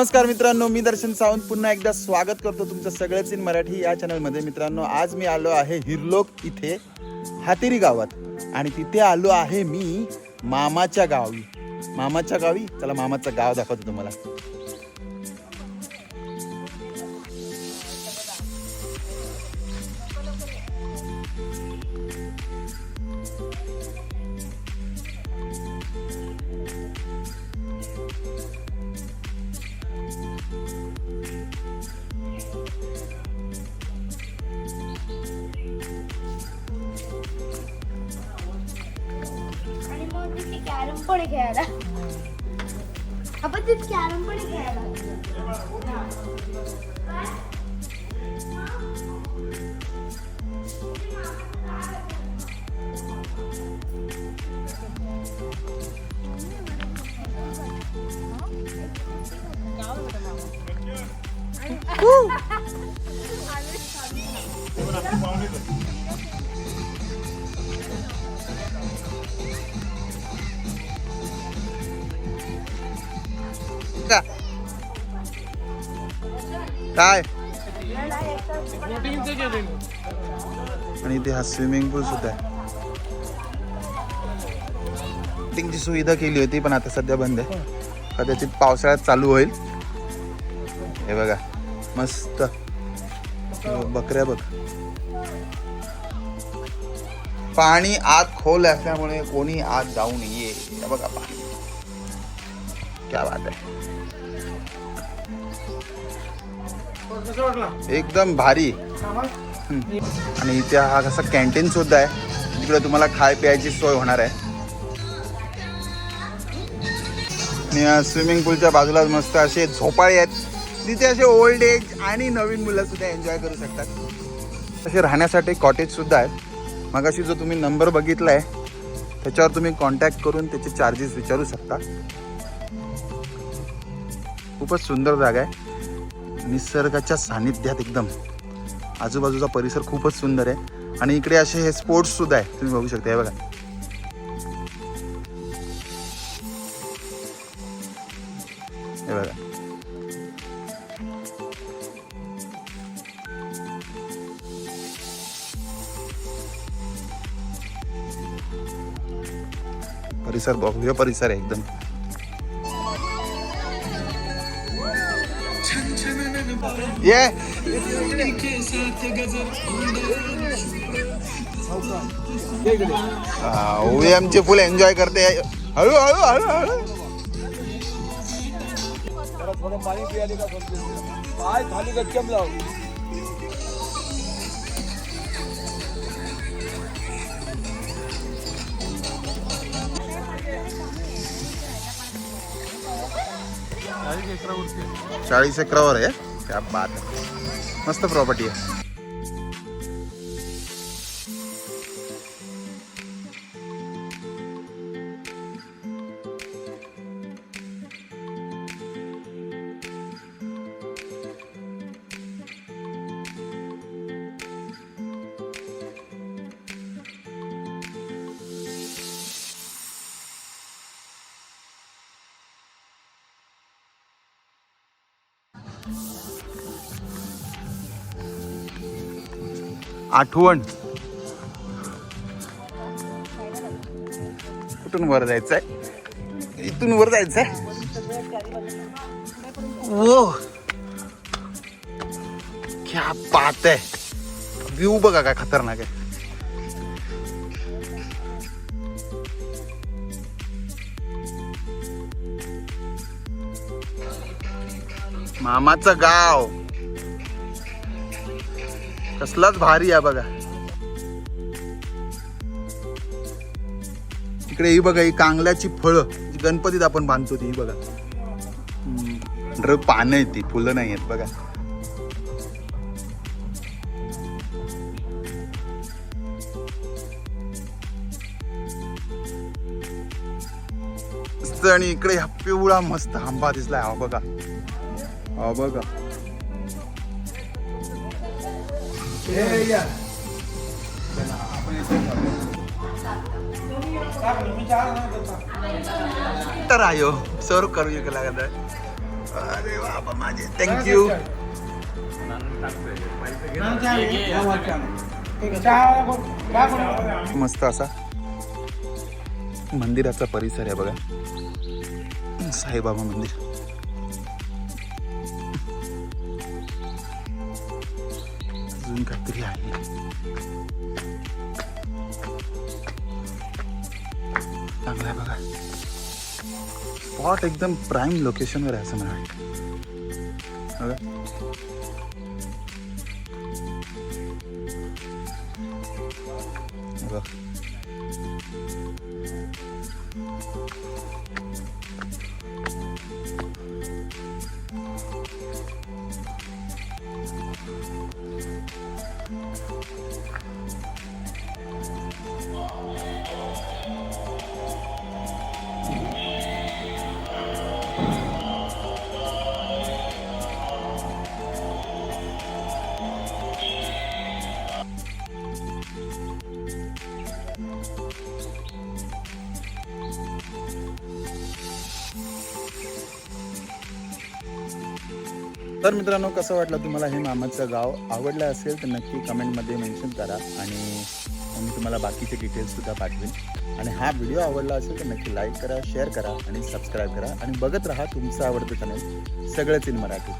नमस्कार मित्रांनो मी दर्शन सावंत. पुन्हा एकदा स्वागत करतो तुमचं सगळ्याच इन मराठी या चॅनलमध्ये. मित्रांनो आज मी आलो आहे हिरलोक इथे हातेरी गावात. आणि तिथे आलो आहे मी मामाच्या गावी. मामाच्या गावी? चला मामाचं गाव दाखवतो तुम्हाला. कॅरम पण आहे खेळायला आपण तिथे कॅरम पण आहे खेळायला का? काय? आणि इथे हा स्विमिंग पूल सुद्धा आहे. बोटिंगची सुविधा केली होती पण आता सध्या बंद आहे. कदाचित पावसाळ्यात चालू होईल. हे बघा मस्त. बकऱ्या बघ. पाणी आत खोल असल्यामुळे कोणी आत जाऊ नये. बघा पाणी. क्या बात आहे. एकदम भारी. आणि इथे हा कसा कॅन्टीन सुद्धा आहे. तिकडे तुम्हाला खाय प्यायची सोय होणार आहे. आणि या स्विमिंग पूलच्या बाजूला मस्त असे झोपाळे आहेत. तिथे असे ओल्ड एज आणि नवीन मुलं सुद्धा एन्जॉय करू शकतात. असे राहण्यासाठी कॉटेज सुद्धा आहेत. मगाशी जो तुम्ही नंबर बघितला आहे त्याच्यावर तुम्ही कॉन्टॅक्ट करून त्याचे चार्जेस विचारू शकता. खूपच सुंदर जागा आहे. निसर्गाच्या सानिध्यात एकदम. आजूबाजूचा परिसर खूपच सुंदर आहे. आणि इकडे असे हे स्पोर्ट्स सुद्धा आहे. तुम्ही बघू शकता हे बघा. हे बघा. परिसर बघूया परिसर आहे एकदम. ये। ओएमचे फुल एन्जॉय करते हळू हळू हळू हळू। थोडं पाणी पियाले का पाय खाली गच्चम लाव चाळीस एकरावर आहे. क्या बात मस्त प्रॉपर्टी आहे आठवण. कुठून वर जायचंय? इथून वर जायचंय? ओ क्या बात आहे. व्ह्यू बघा काय खतरनाक आहे. मामाचं गाव. कसलाच भारी आहे बघा. इकडे ही बघा ही कांगल्याची फळं जी गणपतीत आपण बांधतो ती बघा. हम्म. पानं आहेत ती फुलं नाही आहेत बघा. आणि इकडे हा पिवळा मस्त आंबा दिसलाय हा बघा. हा बघा. तर आयो सर्व करू लागत आहे. अरे बाबा माझे. थँक्यू मस्त असा. मंदिराचा परिसर आहे बघा. साईबाबा मंदिर. अजून काहीतरी स्पॉट एकदम प्राईम लोकेशनवर आहे असं मला तर मित्रांनो कसं वाटलं तुम्हाला हे मामाचं गाव? आवडलं असेल तर नक्की कमेंटमध्ये मेन्शन करा आणि मी तुम्हाला बाकीचे डिटेल्ससुद्धा पाठवेन. आणि हा व्हिडिओ आवडला असेल तर नक्की लाईक करा शेअर करा आणि सबस्क्राईब करा. आणि बघत राहा तुमचं आवडतं चॅनल सगळंच इन मराठी.